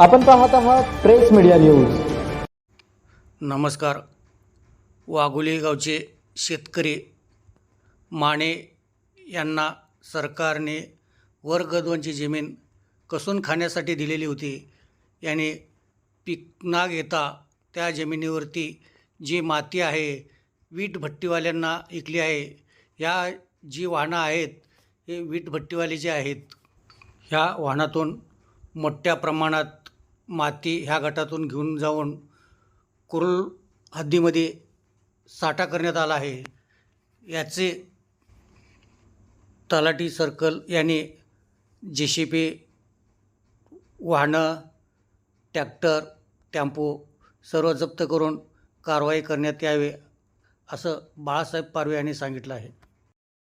आपण पाहत आहात प्रेस मीडिया न्यूज. नमस्कार. वाघोली गावचे शेतकरी माने यांना सरकारने वर्ग दोनची जमीन कसून खाण्यासाठी दिलेली होती याने पीक ना घेता त्या जमिनीवरती जी माती आहे वीट भट्टीवाल्यांना ऐकली आहे या जी वाहनं आहेत हे वीट भट्टीवाले जे आहेत ह्या वाहनातून मोठ्या प्रमाणात माती ह्या गटातून घेऊन जाऊन कुरुल हद्दीमध्ये साठा करण्यात आला आहे. याचे तलाठी सर्कल याने जे सी पी वाहनं टॅक्टर टेम्पो सर्व जप्त करून कारवाई करण्यात यावे असं बाळासाहेब पारवे यांनी सांगितलं आहे.